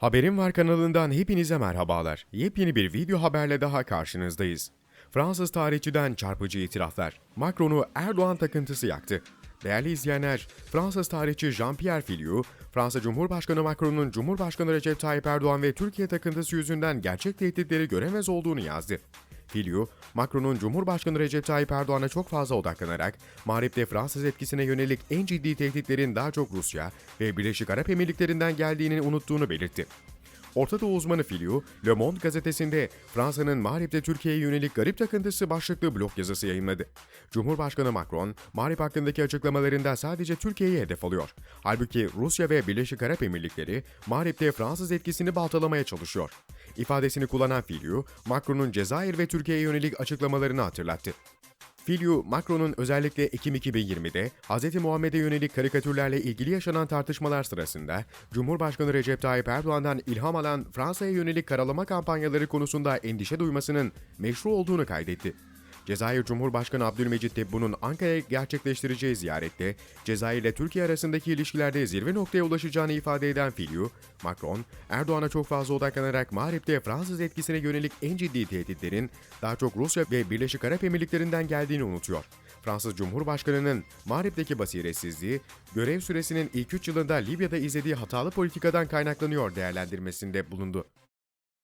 Haberim Var kanalından hepinize merhabalar. Yepyeni bir video haberle daha karşınızdayız. Fransız tarihçiden çarpıcı itiraflar. Macron'u Erdoğan takıntısı yaktı. Değerli izleyenler, Fransız tarihçi Jean-Pierre Filiou, Fransa Cumhurbaşkanı Macron'un Cumhurbaşkanı Recep Tayyip Erdoğan ve Türkiye takıntısı yüzünden gerçek tehditleri göremez olduğunu yazdı. Filiou, Macron'un Cumhurbaşkanı Recep Tayyip Erdoğan'a çok fazla odaklanarak, Mağrip'te Fransız etkisine yönelik en ciddi tehditlerin daha çok Rusya ve Birleşik Arap Emirlikleri'nden geldiğini unuttuğunu belirtti. Orta Doğu uzmanı Filiou, Le Monde gazetesinde Fransa'nın Mağrip'te Türkiye'ye yönelik garip takıntısı başlıklı blog yazısı yayınladı. Cumhurbaşkanı Macron, Mağrip hakkındaki açıklamalarında sadece Türkiye'yi hedef alıyor. Halbuki Rusya ve Birleşik Arap Emirlikleri Mağrip'te Fransız etkisini baltalamaya çalışıyor. İfadesini kullanan Filiou, Macron'un Cezayir ve Türkiye'ye yönelik açıklamalarını hatırlattı. Filiu, Macron'un özellikle Ekim 2020'de Hz. Muhammed'e yönelik karikatürlerle ilgili yaşanan tartışmalar sırasında Cumhurbaşkanı Recep Tayyip Erdoğan'dan ilham alan Fransa'ya yönelik karalama kampanyaları konusunda endişe duymasının meşru olduğunu kaydetti. Cezayir Cumhurbaşkanı Abdülmecit Tebboun'un Ankara'ya gerçekleştireceği ziyarette Cezayir ile Türkiye arasındaki ilişkilerde zirve noktaya ulaşacağını ifade eden Filiu, Macron, Erdoğan'a çok fazla odaklanarak Mağrip'te Fransız etkisine yönelik en ciddi tehditlerin daha çok Rusya ve Birleşik Arap Emirlikleri'nden geldiğini unutuyor. Fransız Cumhurbaşkanı'nın Mağrip'teki basiretsizliği, görev süresinin ilk 3 yılında Libya'da izlediği hatalı politikadan kaynaklanıyor değerlendirmesinde bulundu.